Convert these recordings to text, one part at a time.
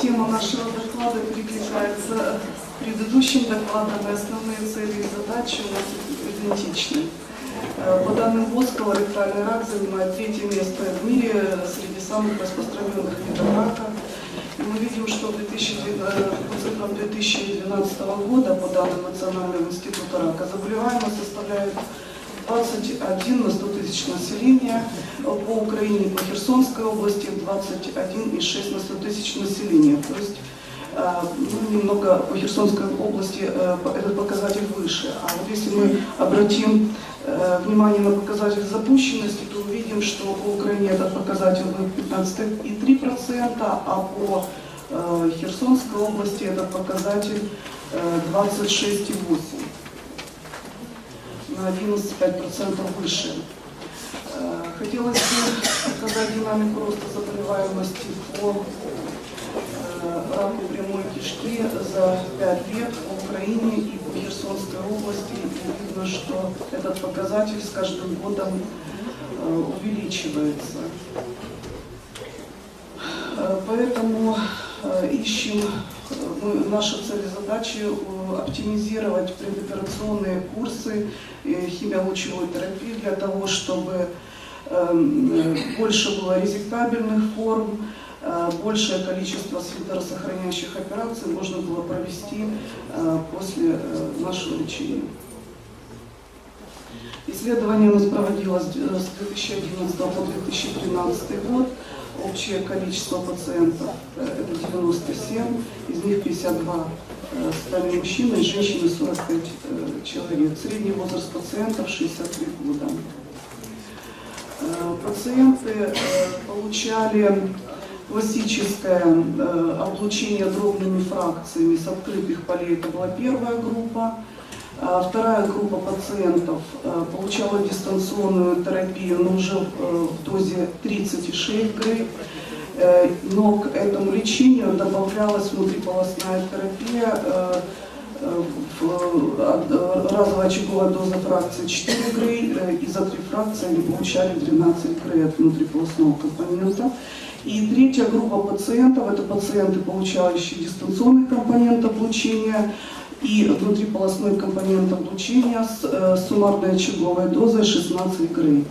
Тема нашего доклада перекликается с предыдущим докладом, и основные цели и задачи у нас идентичны. Э, По данным ВОЗ, колоректальный рак занимает третье место в мире среди самых распространенных видов рака. И мы видим, что в 2000, э, по цифрам 2012 года, по данным Национального института рака, заболеваемость составляет 21 на 100 тысяч населения, по Украине, по Херсонской области 21,6 на 100 тысяч населения. То есть э, ну, немного по Херсонской области э, этот показатель выше. А вот если мы обратим э, внимание на показатель запущенности, то увидим, что по Украине этот показатель был 15,3%, а по Херсонской области этот показатель э, 26,8% на 11,5% выше. Э, Хотелось бы показать динамику роста заболеваемости по э, раку прямой кишки за 5 лет по Украине и по Херсонской области. И видно, что этот показатель с каждым годом э, увеличивается. Поэтому ищем, э, мы, наша цель и задача э, оптимизировать предоперационные курсы э, химиолучевой терапии для того, чтобы э, больше было резектабельных форм, э, большее количество сфинктеросохраняющих операций можно было провести э, после э, нашего лечения. Исследование у нас проводилось с 2011 по 2013 год. Общее количество пациентов э, это 97, из них 52 э, стали мужчины, женщины 45 э, человек. Средний возраст пациентов 63 года. Пациенты получали классическое облучение дробными фракциями с открытых полей. Это была первая группа. А Вторая группа пациентов э, получала дистанционную терапию, но уже э, в дозе 36 грей. Э, Но к этому лечению добавлялась внутриполосная терапия разовая очаговая доза фракции 4 грей, и за 3 фракции они получали 12 грей от внутриполосного компонента. И третья группа пациентов, это пациенты, получающие дистанционный компонент облучения и внутриполосной компонент облучения с э, суммарной очаговой дозой 16 грей.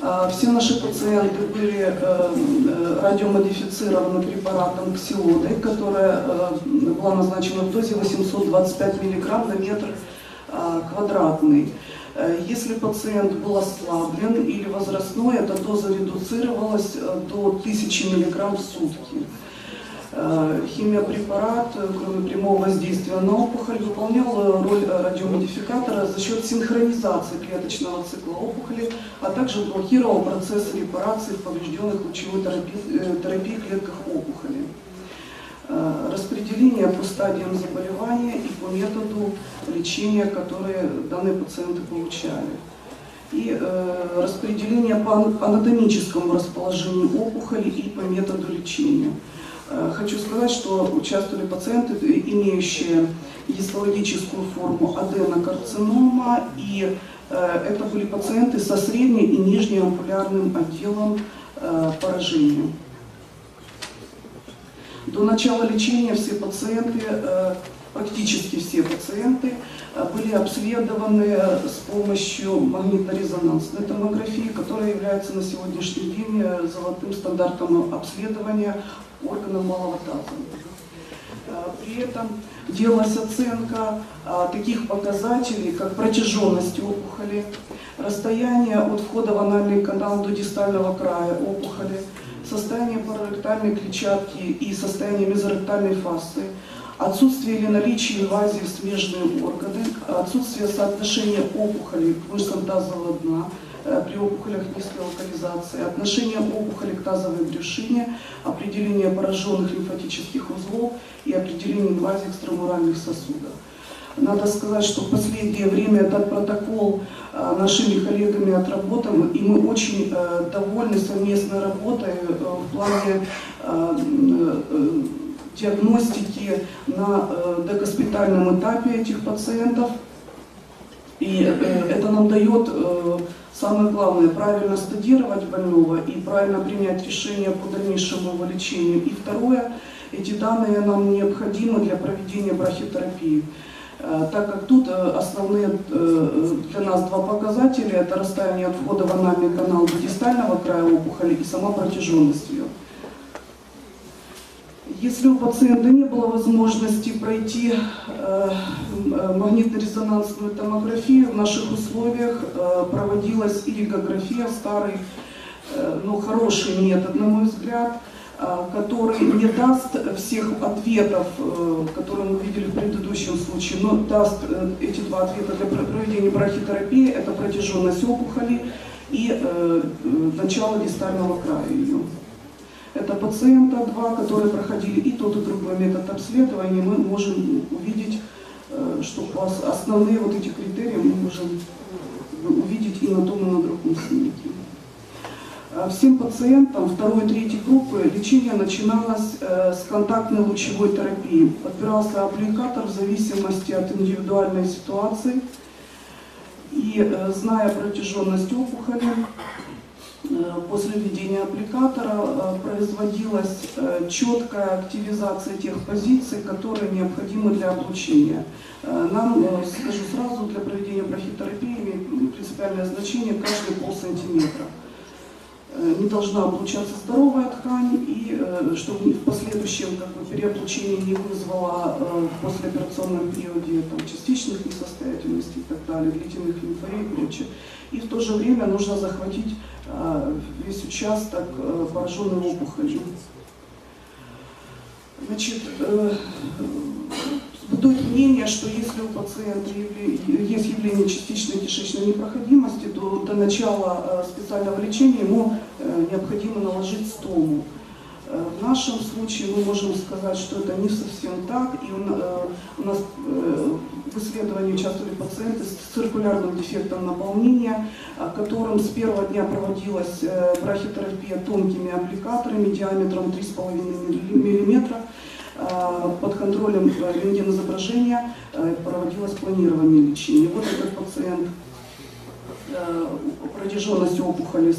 А, Все наши пациенты были э, э, радиомодифицированы препаратом ксилодой, которая э, была назначена в дозе 825 мг на метр э, квадратный. Если пациент был ослаблен или возрастной, эта доза редуцировалась до 1000 мг в сутки. Э, Химиопрепарат, э, кроме прямого воздействия на опухоль, выполнял э, роль радиомодификатора за счет синхронизации клеточного цикла опухоли, а также блокировал процесс репарации поврежденных лучевой терапии, терапии клетках опухоли. Распределение по стадиям заболевания и по методу лечения, которые данные пациенты получали и э, распределение по ана- анатомическому расположению опухоли и по методу лечения. Э, Хочу сказать, что участвовали пациенты, э, имеющие гистологическую форму аденокарцинома, и э, это были пациенты со средней и нижнеампулярным отделом э, поражения. До начала лечения все пациенты, практически все пациенты, были обследованы с помощью магнитно-резонансной томографии, которая является на сегодняшний день золотым стандартом обследования органов малого таза. Э, При этом делалась оценка а, таких показателей, как протяженность опухоли, расстояние от входа в анальный канал до дистального края опухоли, состояние параректальной клетчатки и состояние мезоректальной фасции, отсутствие или наличие инвазии в смежные органы, отсутствие соотношения опухолей к мышцам тазового дна, при опухолях низкой локализации, отношение опухоли к тазовой брюшине, определение пораженных лимфатических узлов и определение инвазии экстрамуральных сосудов. Надо сказать, что в последнее время этот протокол э, нашими коллегами отработан, и мы очень э, довольны совместной работой э, в плане э, э, диагностики на э, догоспитальном этапе этих пациентов. И э, это нам дает э, Самое главное, правильно стадировать больного и правильно принять решение по дальнейшему его лечению. И второе, эти данные нам необходимы для проведения брахитерапии. Э, так как тут э, основные э, для нас два показателя – это расстояние от входа в анальный канал до дистального края опухоли и сама протяженность ее. Если у пациента не было возможности пройти э, магнитно-резонансную томографию, в наших условиях э, проводилась иригография, старый, э, но хороший метод, на мой взгляд, который не даст всех ответов, которые мы видели в предыдущем случае, но даст эти два ответа для проведения брахитерапии, это протяженность опухоли и начало дистального края ее. Это пациента два, которые проходили и тот, и другой метод обследования. Мы можем увидеть, э, что основные вот эти критерии мы можем увидеть и на том, и на другом снимке. А всем пациентам второй и третьей группы лечение начиналось э, с контактной лучевой терапии. Подбирался аппликатор в зависимости от индивидуальной ситуации. И э, зная протяженность опухоли, Э, после введения аппликатора э, производилась э, четкая активизация тех позиций, которые необходимы для облучения. Нам, скажу сразу, для проведения брахитерапии имеет принципиальное значение каждые полсантиметра. Не должна облучаться здоровая ткань, и чтобы в последующем как бы, переоблучение не вызвало в послеоперационном периоде там, частичных несостоятельностей и так далее, длительных лимфорей и прочее. И в то же время нужно захватить весь участок э, пораженный опухолью. Значит, э, бытует мнение, что если у пациента есть явление частичной кишечной непроходимости, то до начала э, специального лечения ему необходимо наложить стому. Э, в нашем случае мы можем сказать, что это не совсем так, и у нас э, в исследовании участвовали пациенты с циркулярным дефектом наполнения, которым с первого дня проводилась э, брахитерапия тонкими аппликаторами диаметром 3,5 мм. Контролем рентгенозображения проводилось планирование лечения. Вот этот пациент протяженность опухоли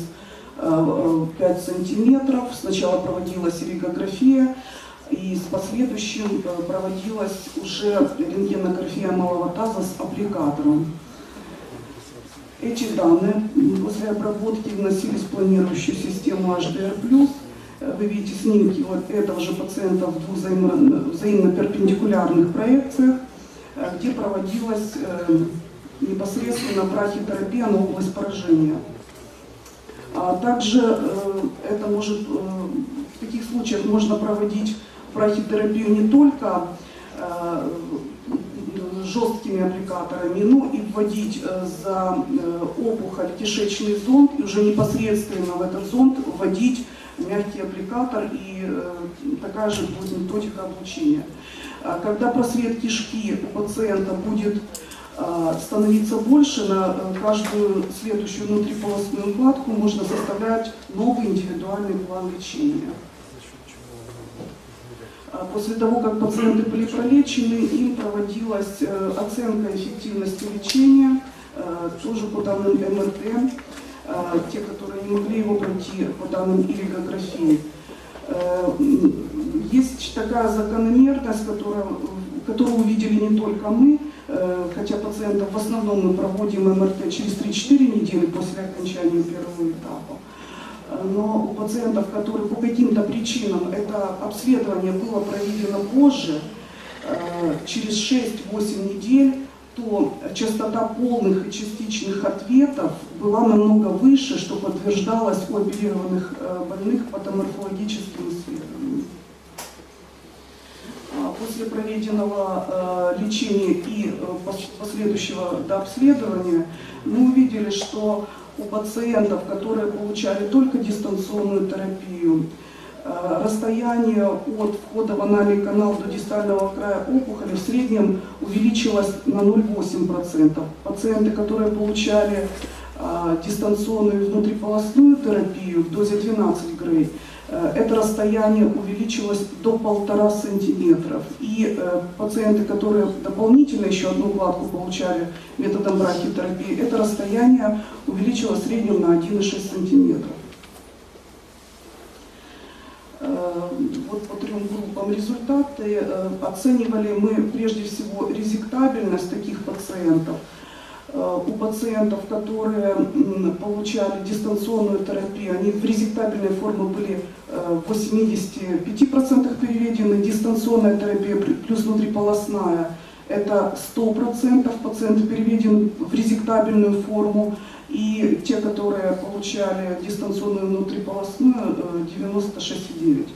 5 сантиметров. Сначала проводилась ригография, и с последующим э, проводилась уже рентгенография малого таза с аппликатором. Эти данные после обработки вносились в планирующую систему HDR+. Вы видите снимки вот этого же пациента в двух взаимно, взаимно перпендикулярных проекциях, э, где проводилась э, непосредственно брахитерапия на область поражения. А также э, это может, в таких случаях можно проводить брахитерапию не только жесткими аппликаторами, но и вводить за опухоль кишечный зонд и уже непосредственно в этот зонд вводить мягкий аппликатор и такая же будет методика облучения. А когда просвет кишки у пациента будет а, становиться больше, на э, каждую следующую внутриполосную укладку можно составлять новый индивидуальный план лечения. А после того, как пациенты были пролечены, им проводилась э, оценка эффективности лечения, э, тоже по данным МРТ, те, которые не могли его пройти по данным иригографии. Есть такая закономерность, которую, которую увидели не только мы, Э, хотя пациентов в основном мы проводим МРТ через 3-4 недели после окончания первого этапа. Э, но у пациентов, которые по каким-то причинам это обследование было проведено позже, э, через 6-8 недель, то частота полных и частичных ответов была намного выше, что подтверждалось у оперированных больных патоморфологическим исследованиям. После проведенного э, лечения и э, последующего дообследования мы увидели, что у пациентов, которые получали только дистанционную терапию, э, расстояние от входа в анальный канал до дистального края опухоли в среднем увеличилось на 0,8%. Пациенты, которые получали дистанционную внутриполосную терапию в дозе 12 грей, Э, Это расстояние увеличилось до полтора сантиметров. И э, пациенты, которые дополнительно еще одну укладку получали методом брахитерапии, это расстояние увеличилось в среднем на 1,6 сантиметров. Э, Вот по трем группам результаты. Э, Оценивали мы прежде всего резектабельность таких пациентов. Э, У пациентов, которые получали дистанционную терапию, они в резектабельной форме были э, в 85% переведены, дистанционная терапия плю- плюс внутриполосная это 100% пациенты переведены в резектабельную форму, и те, которые получали дистанционную внутриполосную, э, 96,9%.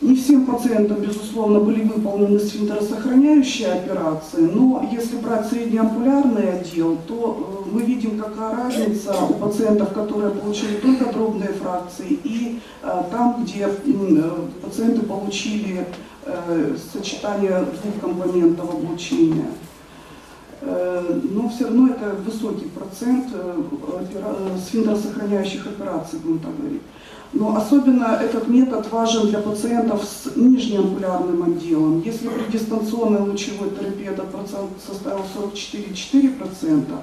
Не всем пациентам, безусловно, были выполнены сфинктеросохраняющие операции, но если брать среднеампулярный отдел, то э, мы видим, какая разница у пациентов, которые получили только дробные фракции, и э, там, где э, пациенты получили сочетание двух компонентов облучения. Э, Но все равно это высокий процент э, э, сфинктеросохраняющих операций, будем так говорить. Но особенно этот метод важен для пациентов с нижнеампулярным отделом. Если при дистанционной лучевой терапии этот процент составил 44,4%,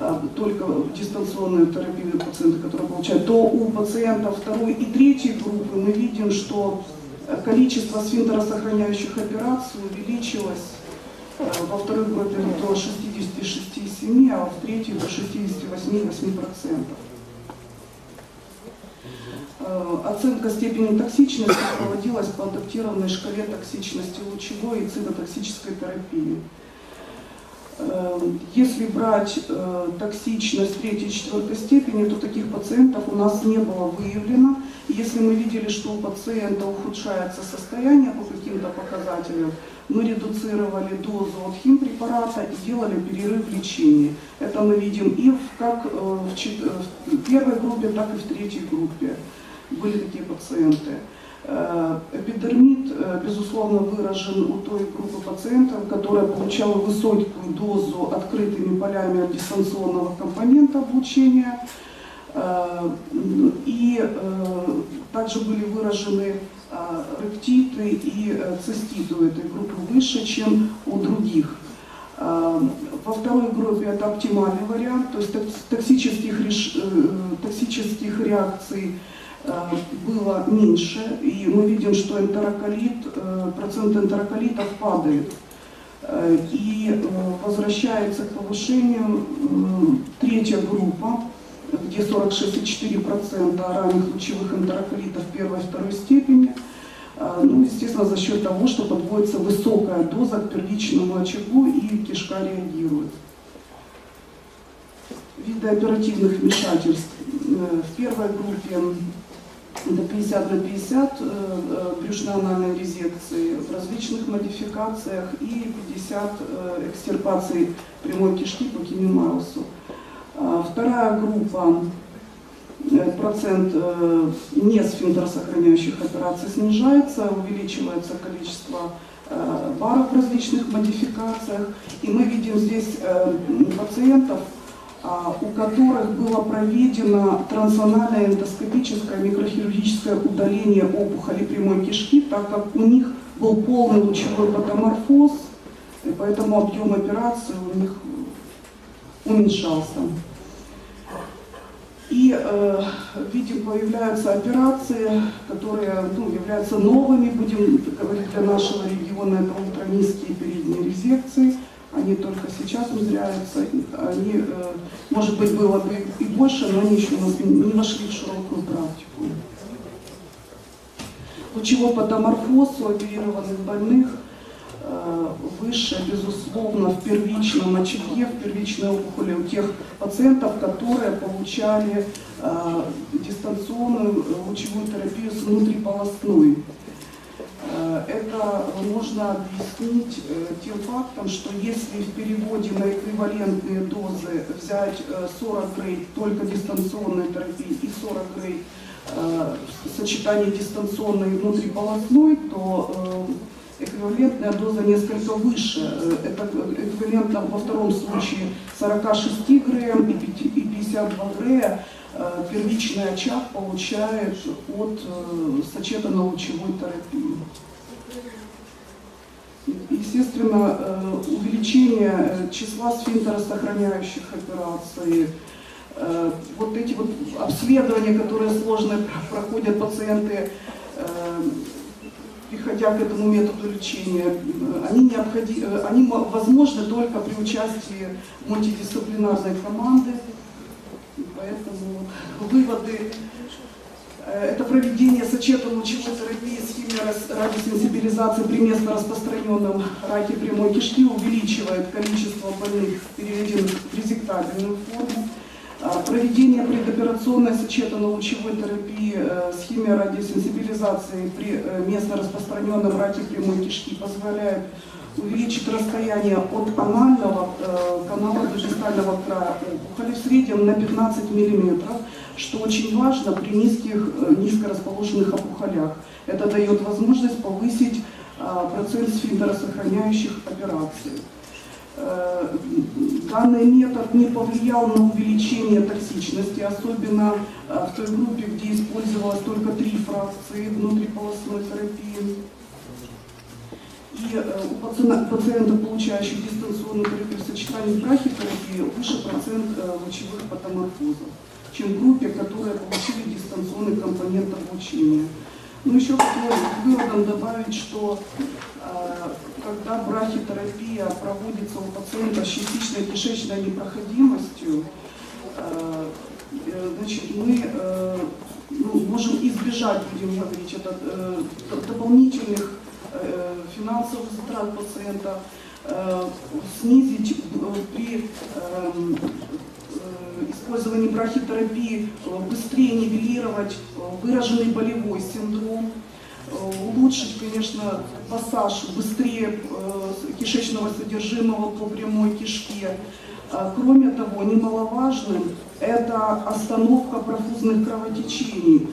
э, только дистанционную терапию пациенты, которые получают, то у пациентов второй и третьей группы мы видим, что количество сфинктеросохраняющих операций увеличилось во второй группе до 66,7, а в третьей до 68,8%. Э, Оценка степени токсичности проводилась по адаптированной шкале токсичности лучевой и цитотоксической терапии. Э, Если брать э, токсичность третьей и четвертой степени, то таких пациентов у нас не было выявлено. Если мы видели, что у пациента ухудшается состояние по каким-то показателям, мы редуцировали дозу от химпрепарата и делали перерыв в лечении. Это мы видим и как э, в чет- э, в первой группе, так и в третьей группе были такие пациенты. Э, Эпидермит, безусловно, выражен у той группы пациентов, которая получала высокую дозу открытыми полями от дистанционного компонента облучения. И также были выражены э, ректиты и э, циститы у этой группы выше, чем у других. Э, Во второй группе это оптимальный вариант, то есть токс- токсических, токсических реакций было меньше, и мы видим, что энтероколит, процент энтероколитов падает. И возвращается к повышению м, третья группа, где 46,4% ранних лучевых энтероколитов первой и второй степени. Э, Ну, естественно, за счет того, что подводится высокая доза к первичному очагу и кишка реагирует. Виды оперативных вмешательств. Э, В первой группе это 50 на 50 э, брюшно-анальной резекции в различных модификациях и 50 э, экстирпаций прямой кишки по Кимимаусу. А Вторая группа, процент э, не сфинктеросохраняющих операций снижается, увеличивается количество э, баров в различных модификациях. И мы видим здесь э, пациентов, а, у которых было проведено трансанальное эндоскопическое микрохирургическое удаление опухоли прямой кишки, так как у них был полный лучевой патоморфоз, и поэтому объем операции у них уменьшался. И э, видим, появляются операции, которые ну, являются новыми, будем говорить, для нашего региона, это ультранизкие передние резекции. Они только сейчас внедряются, они, э, может быть, было бы и больше, но они еще не вошли в широкую практику. Лучевой патоморфоз у оперированных больных выше, безусловно, в первичном очаге, в первичной опухоли у тех пациентов, которые получали э, дистанционную э, лучевую терапию с внутриполосной. Э, Это можно объяснить э, тем фактом, что если в переводе на эквивалентные дозы взять э, 40 грей только дистанционной терапии и 40 грей э, в дистанционной и внутриполосной, то э, эквивалентная доза несколько выше. Э, Это эквивалентно во втором случае 46 грэм и 5 и 52 грея э, первичный очаг получает от э, сочетанно-лучевой терапии. Естественно, э, увеличение числа сфинктеросохраняющих операций, вот эти вот обследования, которые сложно проходят пациенты, приходя к этому методу лечения, э, они, необходи- э, они мо- возможны только при участии мультидисциплинарной команды. Поэтому выводы Э, Это проведение сочетанно-лучевой терапии с химиорадиосенсибилизации при местно распространенном раке прямой кишки увеличивает количество больных, переведенных в резектабельную форму. А, Проведение предоперационной сочетанно-лучевой терапии э, с химиорадиосенсибилизацией при э, местно распространенном раке прямой кишки позволяет увеличить расстояние от анального э, канала до дистального края опухоли в среднем на 15 миллиметров, что очень важно при низких, низко расположенных опухолях. Это дает возможность повысить процент сфинктеросохраняющих операций. Э, Данный метод не повлиял на увеличение токсичности, особенно э, в той группе, где использовалось только три фракции внутриполосной терапии. И э, у пациентов, получающих дистанционную терапию в сочетании с выше процент лучевых патоморфозов, чем в группе, которые получили дистанционный компонент облучения. Ну, еще хотелось к выводам добавить, что э, когда брахитерапия проводится у пациента с частичной кишечной непроходимостью, э, э, значит, мы ну, можем избежать, будем говорить, это, дополнительных финансовых затрат пациента, снизить при эм, использовании брахитерапии, э, быстрее нивелировать э, выраженный болевой синдром, э, улучшить, конечно, пассаж быстрее кишечного содержимого по прямой кишке. Кроме того, немаловажным это остановка профузных кровотечений.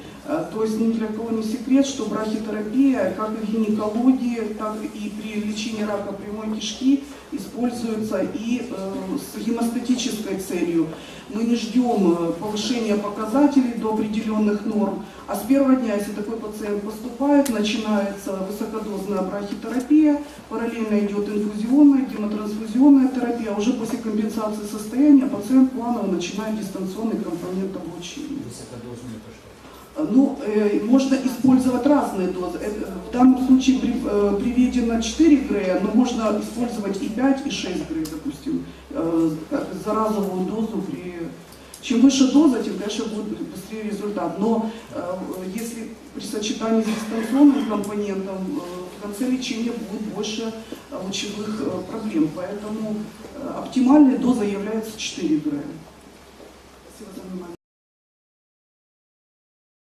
То есть ни для кого не секрет, что брахитерапия, как и в гинекологии, так и при лечении рака прямой кишки, используется и э, с гемостатической целью. Мы не ждем э, повышения показателей до определенных норм, а с первого дня, если такой пациент поступает, начинается высокодозная брахитерапия, параллельно идет инфузионная, гемотрансфузионная терапия, а уже после компенсации состояния пациент планово начинает дистанционный компонент облучения. Высокодозный это что? Ну, э, можно использовать разные дозы. Э, В данном случае э, приведено 4 грея, но можно использовать и 5, и 6 грей, допустим, за разовую дозу. При... Чем выше доза, тем, конечно, будет быстрее результат. Но если при сочетании с дистанционным компонентом, в конце лечения будет больше лучевых проблем. Поэтому оптимальной дозой является 4 грея. Спасибо за внимание.